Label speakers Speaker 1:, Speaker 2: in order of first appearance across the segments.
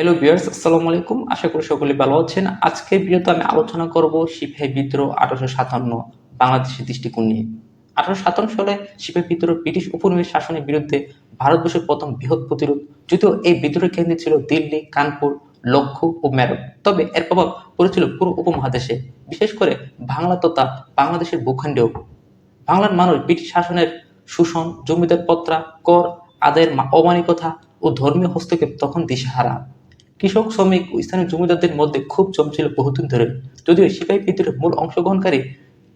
Speaker 1: Hello বিয়ার্স আসসালামু আলাইকুম। আশা করি সকলে ভালো আছেন। আজকে ভিডিওতে আমি আলোচনা করব সিপাহী বিদ্রোহ আঠারোশো সাতান্ন বাংলাদেশের দৃষ্টিকোণ নিয়ে। আঠারোশো সাতান্ন সালে সিপাহী বিদ্রোহ ব্রিটিশ উপনিবেশ শাসনের বিরুদ্ধে ভারতবর্ষের প্রথম বৃহৎ প্রতিরোধ, যদিও এই বিদ্রোহের কেন্দ্রে ছিল দিল্লি, কানপুর লক্ষ্য ও মেরঠ তবে এর প্রভাব পড়েছিল পুরো উপমহাদেশে, বিশেষ করে বাংলা তথা বাংলাদেশের ভূখণ্ডেও। বাংলার মানুষ ব্রিটিশ শাসনের শোষণ জমিদার পত্রা কর, আদায়ের অমানিকতা ও ধর্মীয় হস্তক্ষেপ তখন দিশেহারা। কৃষক, শ্রমিক ও স্থানীয় জমিদারদের মধ্যে খুব জমছিল বহুদিন ধরে। যদিও সিপাহী বিদ্রোহের মূল অংশগ্রহণকারী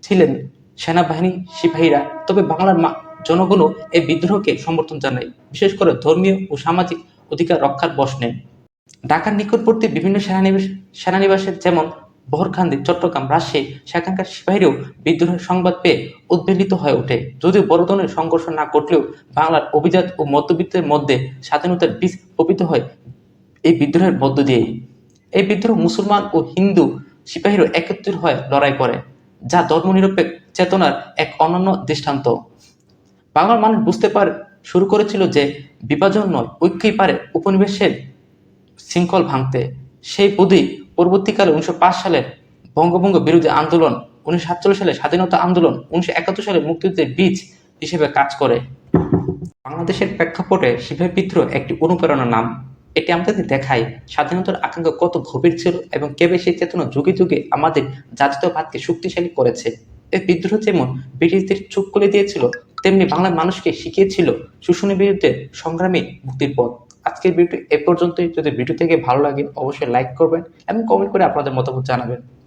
Speaker 1: ছিলেন সেনাবাহিনী সিপাহীরা, তবে বাংলার মা- জনগণও এই বিদ্রোহকে সমর্থন জানায়। বিশেষ করে ধর্মীয় ও সামাজিক অধিকার রক্ষার বস নেন ঢাকার নিকটবর্তী বিভিন্ন সেনানিবাস সেনানিবাসের যেমন বহরখান্দি, চট্টগ্রাম, রাজশাহী, সেখানকার সিপাহীরাও বিদ্রোহের সংবাদ পেয়ে উদ্বেলিত হয়ে ওঠে। যদিও বড় ধরনের সংঘর্ষ না ঘটলেও বাংলার অভিজাত ও মধ্যবিত্তের মধ্যে স্বাধীনতার বীজ বপিত হয় এই বিদ্রোহের মধ্য দিয়েই এই বিদ্রোহ মুসলমান ও হিন্দু সিপাহীরা একত্রিত হয়ে লড়াই করে, যা ধর্মনিরপেক্ষ চেতনার এক অনন্য দৃষ্টান্ত। বাংলার মানুষ বুঝতে পারে, শুরু করেছিল যে বিভাজন নয়, ঐক্যই পারে উপনিবেশের শৃঙ্খল ভাঙতে। সেই বুদ্ধি পরবর্তীকালে উনিশশো পাঁচ সালের বঙ্গভঙ্গ বিরোধী আন্দোলন, উনিশশো সাতচল্লিশ সালে স্বাধীনতা আন্দোলন, উনিশশো একাত্তর সালে মুক্তিযুদ্ধের বীজ হিসেবে কাজ করে। বাংলাদেশের প্রেক্ষাপটে শিবের বিদ্রোহ একটি অনুপ্রেরণার নাম। এটি আমাদের দেখায় স্বাধীনতার আকাঙ্ক্ষা কত গভীর ছিল এবং কেবে সেই চেতনা যুগে যুগে আমাদের জাতীয়তাবাদকে শক্তিশালী করেছে। এই বিদ্রোহ যেমন ব্রিটিশদের চুপ খুলে দিয়েছিল, তেমনি বাংলার মানুষকে শিখিয়েছিল শোষণের বিরুদ্ধে সংগ্রামে মুক্তির পথ। আজকের ভিডিও এ পর্যন্তই। যদি ভিডিও থেকে ভালো লাগে, অবশ্যই লাইক করবেন এবং কমেন্ট করে আপনাদের মতামত জানাবেন।